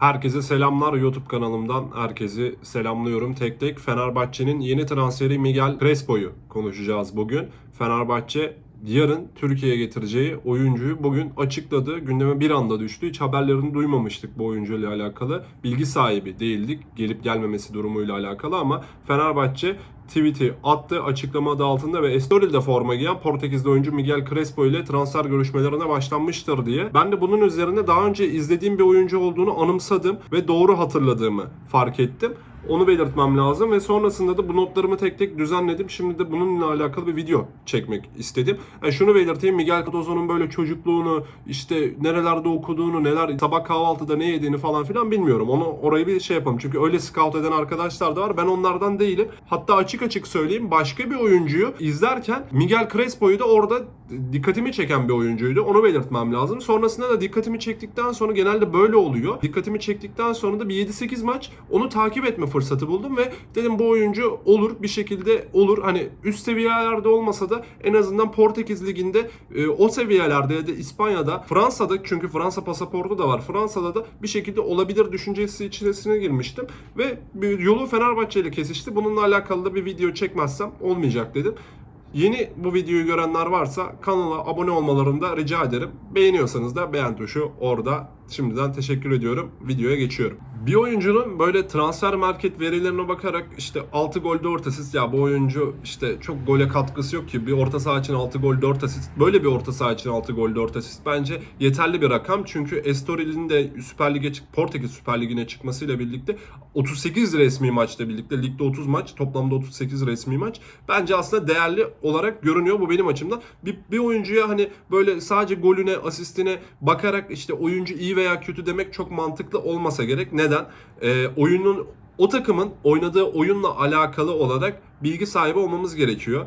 Herkese selamlar YouTube kanalımdan. Herkesi selamlıyorum tek tek. Fenerbahçe'nin yeni transferi Miguel Crespo'yu konuşacağız bugün. Fenerbahçe yarın Türkiye'ye getireceği oyuncuyu bugün açıkladı. Gündeme bir anda düştü. Hiç haberlerini duymamıştık bu oyuncuyla alakalı. Bilgi sahibi değildik. Gelip gelmemesi durumuyla alakalı ama Fenerbahçe tweet'i attı açıklama adı altında ve Estoril'de forma giyen Portekizli oyuncu Miguel Crespo ile transfer görüşmelerine başlanmıştır diye. Ben de bunun üzerine daha önce izlediğim bir oyuncu olduğunu anımsadım ve doğru hatırladığımı fark ettim. Onu belirtmem lazım ve sonrasında da bu notlarımı tek tek düzenledim. Şimdi de bununla alakalı bir video çekmek istedim. Yani şunu belirteyim Miguel Cardozo'nun böyle çocukluğunu, işte nerelerde okuduğunu, neler sabah kahvaltıda ne yediğini falan filan bilmiyorum. Onu orayı bir şey yapalım. Çünkü öyle scout eden arkadaşlar da var. Ben onlardan değilim. Hatta açık açık söyleyeyim başka bir oyuncuyu izlerken Miguel Crespo'yu da orada dikkatimi çeken bir oyuncuydu. Onu belirtmem lazım. Sonrasında da dikkatimi çektikten sonra genelde böyle oluyor. Dikkatimi çektikten sonra da bir 7-8 maç onu takip etme fırsatı buldum ve dedim bu oyuncu olur bir şekilde olur. Hani üst seviyelerde olmasa da en azından Portekiz liginde e, o seviyelerde ya da İspanya'da, Fransa'da çünkü Fransa pasaportu da var. Fransa'da da bir şekilde olabilir düşüncesi içerisine girmiştim ve yolu Fenerbahçe ile kesişti. Bununla alakalı da bir video çekmezsem olmayacak dedim. Yeni bu videoyu görenler varsa kanala abone olmalarını da rica ederim. Beğeniyorsanız da beğen tuşu orada. Şimdiden teşekkür ediyorum. Videoya geçiyorum. Bir oyuncunun böyle transfer market verilerine bakarak işte 6 gol 4 asist ya bu oyuncu işte çok gole katkısı yok ki bir orta saha için 6 gol 4 asist böyle bir orta saha için 6 gol 4 asist bence yeterli bir rakam çünkü Estoril'in de Süper Lig'e çık Portekiz Süper Ligi'ne çıkmasıyla birlikte 38 resmi maçla birlikte ligde 30 maç toplamda 38 resmi maç bence aslında değerli olarak görünüyor bu benim açımdan. Bir, bir oyuncuya hani böyle sadece golüne asistine bakarak işte oyuncu iyi veya kötü demek çok mantıklı olmasa gerek. Neden? Ee, oyunun o takımın oynadığı oyunla alakalı olarak bilgi sahibi olmamız gerekiyor.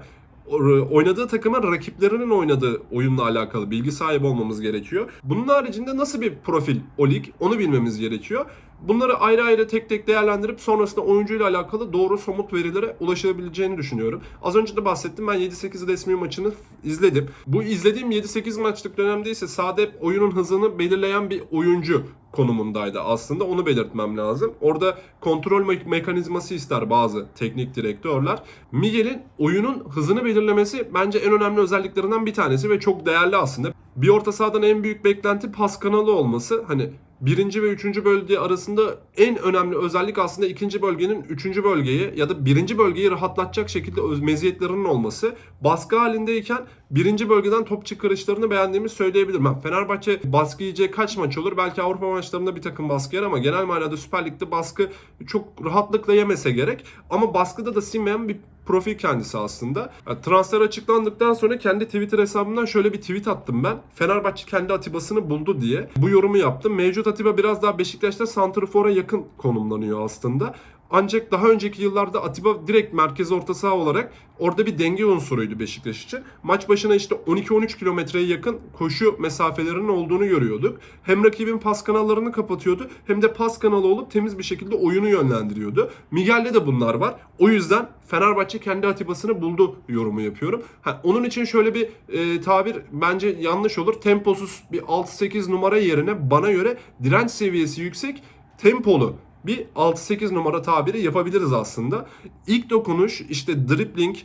Oynadığı takımın rakiplerinin oynadığı oyunla alakalı bilgi sahibi olmamız gerekiyor. Bunun haricinde nasıl bir profil o lig onu bilmemiz gerekiyor. Bunları ayrı ayrı tek tek değerlendirip sonrasında oyuncuyla alakalı doğru somut verilere ulaşabileceğini düşünüyorum. Az önce de bahsettim ben 7-8 resmi maçını izledim. Bu izlediğim 7-8 maçlık dönemde ise hep oyunun hızını belirleyen bir oyuncu konumundaydı aslında onu belirtmem lazım. Orada kontrol me- mekanizması ister bazı teknik direktörler. Miguel'in oyunun hızını belirlemesi bence en önemli özelliklerinden bir tanesi ve çok değerli aslında. Bir orta sahadan en büyük beklenti pas kanalı olması. Hani birinci ve üçüncü bölge arasında en önemli özellik aslında ikinci bölgenin üçüncü bölgeyi ya da birinci bölgeyi rahatlatacak şekilde öz meziyetlerinin olması. Baskı halindeyken birinci bölgeden top çıkarışlarını beğendiğimi söyleyebilirim. Ben Fenerbahçe baskı yiyecek kaç maç olur? Belki Avrupa maçlarında bir takım baskı yer ama genel manada Süper Lig'de baskı çok rahatlıkla yemese gerek. Ama baskıda da sinmeyen bir profil kendisi aslında. Transfer açıklandıktan sonra kendi Twitter hesabımdan şöyle bir tweet attım ben. Fenerbahçe kendi Atiba'sını buldu diye. Bu yorumu yaptım. Mevcut Atiba biraz daha Beşiktaş'ta Santrfor'a yakın konumlanıyor aslında. Ancak daha önceki yıllarda Atiba direkt merkez orta saha olarak orada bir denge unsuruydu Beşiktaş için. Maç başına işte 12-13 kilometreye yakın koşu mesafelerinin olduğunu görüyorduk. Hem rakibin pas kanallarını kapatıyordu hem de pas kanalı olup temiz bir şekilde oyunu yönlendiriyordu. Miguel'de de bunlar var. O yüzden Fenerbahçe kendi Atiba'sını buldu yorumu yapıyorum. Ha, onun için şöyle bir e, tabir bence yanlış olur. Temposuz bir 6-8 numara yerine bana göre direnç seviyesi yüksek tempolu bir 6-8 numara tabiri yapabiliriz aslında. İlk dokunuş, işte dribbling,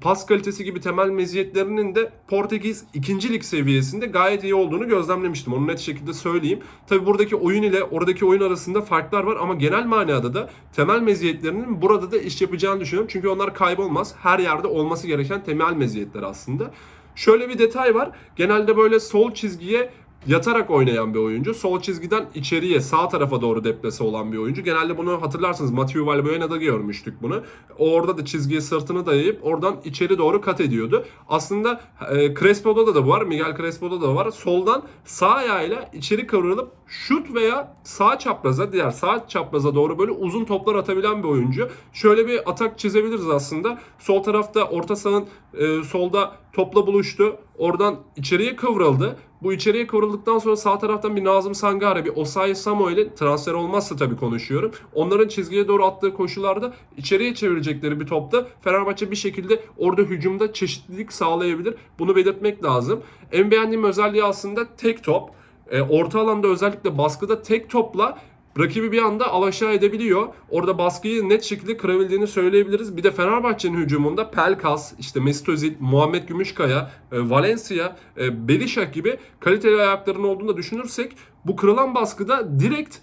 pas kalitesi gibi temel meziyetlerinin de Portekiz 2. lig seviyesinde gayet iyi olduğunu gözlemlemiştim. Onu net şekilde söyleyeyim. Tabi buradaki oyun ile oradaki oyun arasında farklar var ama genel manada da temel meziyetlerinin burada da iş yapacağını düşünüyorum. Çünkü onlar kaybolmaz. Her yerde olması gereken temel meziyetler aslında. Şöyle bir detay var. Genelde böyle sol çizgiye yatarak oynayan bir oyuncu. Sol çizgiden içeriye sağ tarafa doğru deplese olan bir oyuncu. Genelde bunu hatırlarsınız Mathieu Valbuena'da görmüştük bunu. Orada da çizgiye sırtını dayayıp oradan içeri doğru kat ediyordu. Aslında e, Crespo'da da var. Miguel Crespo'da da var. Soldan sağ ayağıyla içeri kıvrılıp şut veya sağ çapraza diğer sağ çapraza doğru böyle uzun toplar atabilen bir oyuncu. Şöyle bir atak çizebiliriz aslında. Sol tarafta orta sahanın e, solda topla buluştu. Oradan içeriye kıvrıldı. Bu içeriye kıvrıldıktan sonra sağ taraftan bir Nazım Sangare, bir Osayi Samuel'in transfer olmazsa tabii konuşuyorum. Onların çizgiye doğru attığı koşularda içeriye çevirecekleri bir topta Fenerbahçe bir şekilde orada hücumda çeşitlilik sağlayabilir. Bunu belirtmek lazım. En beğendiğim özelliği aslında tek top. E, orta alanda özellikle baskıda tek topla rakibi bir anda alaşağı edebiliyor. Orada baskıyı net şekilde kırabildiğini söyleyebiliriz. Bir de Fenerbahçe'nin hücumunda Pelkas, işte Mesut Özil, Muhammed Gümüşkaya, e, Valencia, e, Berisha gibi kaliteli ayakların olduğunu da düşünürsek bu kırılan baskıda direkt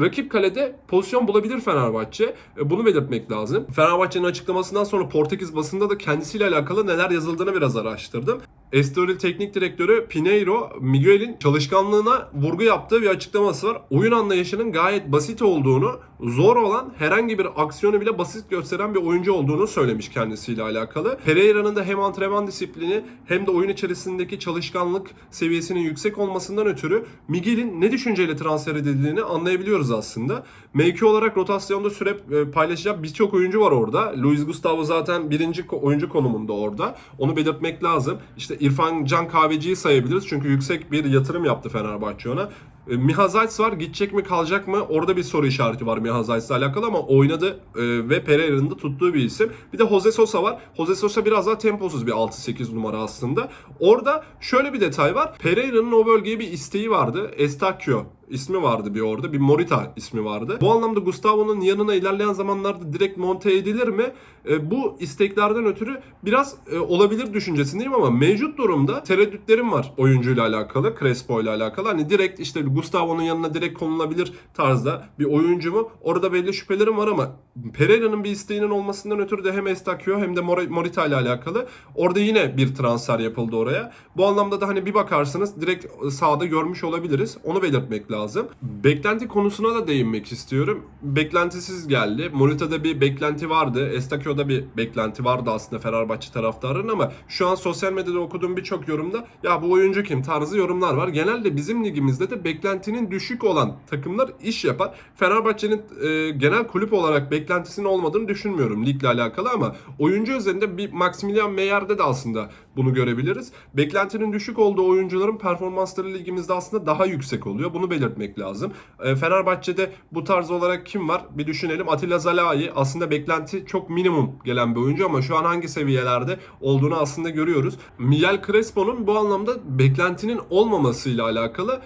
rakip kalede pozisyon bulabilir Fenerbahçe. E, Bunu belirtmek lazım. Fenerbahçe'nin açıklamasından sonra Portekiz basında da kendisiyle alakalı neler yazıldığını biraz araştırdım. Estoril Teknik Direktörü Pineiro, Miguel'in çalışkanlığına vurgu yaptığı bir açıklaması var. Oyun anlayışının gayet basit olduğunu, zor olan herhangi bir aksiyonu bile basit gösteren bir oyuncu olduğunu söylemiş kendisiyle alakalı. Pereira'nın da hem antrenman disiplini hem de oyun içerisindeki çalışkanlık seviyesinin yüksek olmasından ötürü Miguel'in ne düşünceyle transfer edildiğini anlayabiliyoruz aslında. Mevki olarak rotasyonda süre e, paylaşacak birçok oyuncu var orada. Luis Gustavo zaten birinci oyuncu konumunda orada. Onu belirtmek lazım. İşte İrfan Can Kahveci'yi sayabiliriz. Çünkü yüksek bir yatırım yaptı Fenerbahçe ona. E, Miha Zayt var. Gidecek mi kalacak mı? Orada bir soru işareti var Miha Zayt'la alakalı ama oynadı e, ve Pereira'nın da tuttuğu bir isim. Bir de Jose Sosa var. Jose Sosa biraz daha temposuz bir 6-8 numara aslında. Orada şöyle bir detay var. Pereira'nın o bölgeye bir isteği vardı. Estacio ismi vardı bir orada. Bir Morita ismi vardı. Bu anlamda Gustavo'nun yanına ilerleyen zamanlarda direkt monte edilir mi? E, bu isteklerden ötürü biraz e, olabilir düşüncesindeyim ama mevcut durumda tereddütlerim var oyuncuyla alakalı, Crespo ile alakalı. Hani direkt işte Gustavo'nun yanına direkt konulabilir tarzda bir oyuncu mu? Orada belli şüphelerim var ama Pereira'nın bir isteğinin olmasından ötürü de hem Estacio hem de Mor- Morita ile alakalı. Orada yine bir transfer yapıldı oraya. Bu anlamda da hani bir bakarsınız direkt sahada görmüş olabiliriz. Onu belirtmek lazım. Beklenti konusuna da değinmek istiyorum. Beklentisiz geldi. Morita'da bir beklenti vardı. Estacio'da bir beklenti vardı aslında Fenerbahçe taraftarının ama şu an sosyal medyada okuduğum birçok yorumda ya bu oyuncu kim tarzı yorumlar var. Genelde bizim ligimizde de beklentinin düşük olan takımlar iş yapar. Fenerbahçe'nin e, genel kulüp olarak beklentisinin olmadığını düşünmüyorum ligle alakalı ama oyuncu üzerinde bir Maximilian Meyer'de de aslında bunu görebiliriz. Beklentinin düşük olduğu oyuncuların performansları ligimizde aslında daha yüksek oluyor. Bunu belirtmek lazım. E, Fenerbahçe'de bu tarz olarak kim var? Bir düşünelim. Atilla Zalai aslında beklenti çok minimum gelen bir oyuncu ama şu an hangi seviyelerde olduğunu aslında görüyoruz. Miguel Crespo'nun bu anlamda beklentinin olmamasıyla alakalı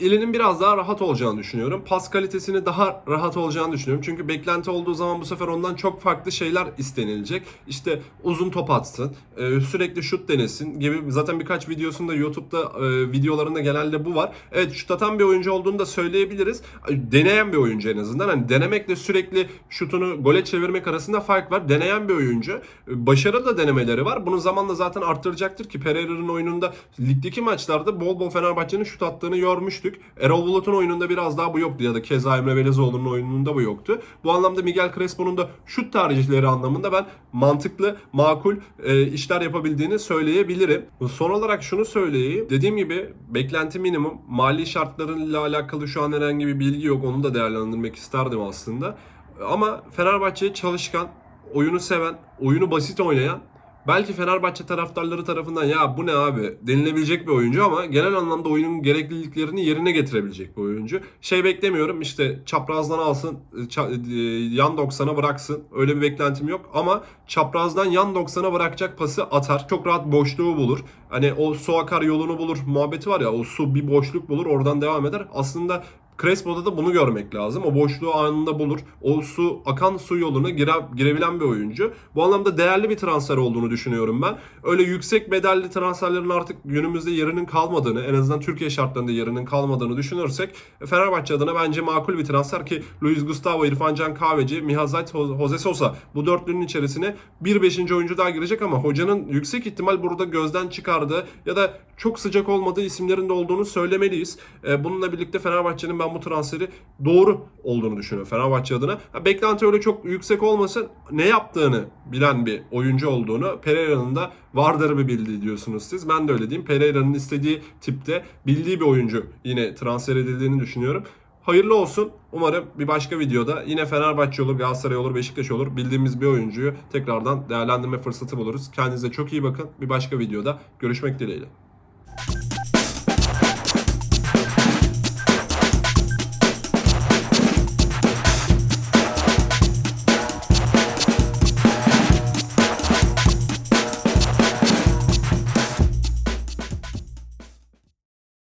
elinin biraz daha rahat olacağını düşünüyorum. Pas kalitesini daha rahat olacağını düşünüyorum. Çünkü beklenti olduğu zaman bu sefer ondan çok farklı şeyler istenilecek. İşte uzun top atsın, e, sürekli şut denesin gibi zaten birkaç videosunda YouTube'da e, videolarında genelde bu var. Evet şut atan bir oyuncu olduğunu da söyleyebiliriz. Deneyen bir oyuncu en azından. Hani denemekle sürekli şutunu gole çevirmek arasında fark var. Deneyen bir oyuncu. E, Başarılı da denemeleri var. Bunu zamanla zaten arttıracaktır ki Pereira'nın oyununda ligdeki maçlarda bol bol Fenerbahçe'nin şut attığını görmüştük. Erol Bulut'un oyununda biraz daha bu yoktu ya da keza Emre Belezoğlu'nun oyununda bu yoktu. Bu anlamda Miguel Crespo'nun da şut tercihleri anlamında ben mantıklı, makul e, işler yapabildiğini söyleyebilirim. Son olarak şunu söyleyeyim. Dediğim gibi beklenti minimum. Mali şartlarıyla alakalı şu an herhangi bir bilgi yok. Onu da değerlendirmek isterdim aslında. Ama Fenerbahçe çalışkan, oyunu seven, oyunu basit oynayan Belki Fenerbahçe taraftarları tarafından ya bu ne abi denilebilecek bir oyuncu ama genel anlamda oyunun gerekliliklerini yerine getirebilecek bir oyuncu. Şey beklemiyorum işte çaprazdan alsın e, yan 90'a bıraksın öyle bir beklentim yok ama çaprazdan yan 90'a bırakacak pası atar. Çok rahat boşluğu bulur. Hani o su akar yolunu bulur muhabbeti var ya o su bir boşluk bulur oradan devam eder. Aslında Crespo'da da bunu görmek lazım. O boşluğu anında bulur. O su akan su yoluna gire, girebilen bir oyuncu. Bu anlamda değerli bir transfer olduğunu düşünüyorum ben. Öyle yüksek bedelli transferlerin artık günümüzde yerinin kalmadığını, en azından Türkiye şartlarında yerinin kalmadığını düşünürsek Fenerbahçe adına bence makul bir transfer ki Luis Gustavo, İrfan Can Kahveci, Miha Zayt, Jose Sosa bu dörtlünün içerisine bir beşinci oyuncu daha girecek ama hocanın yüksek ihtimal burada gözden çıkardığı ya da çok sıcak olmadığı isimlerin de olduğunu söylemeliyiz. E, Bununla birlikte Fenerbahçe'nin ben bu transferi doğru olduğunu düşünüyorum Fenerbahçe adına. Ha, beklenti öyle çok yüksek olmasın. Ne yaptığını bilen bir oyuncu olduğunu Pereira'nın da vardır bir bildiği diyorsunuz siz. Ben de öyle diyeyim. Pereira'nın istediği tipte bildiği bir oyuncu yine transfer edildiğini düşünüyorum. Hayırlı olsun. Umarım bir başka videoda yine Fenerbahçe olur, Galatasaray olur, Beşiktaş olur. Bildiğimiz bir oyuncuyu tekrardan değerlendirme fırsatı buluruz. Kendinize çok iyi bakın. Bir başka videoda görüşmek dileğiyle.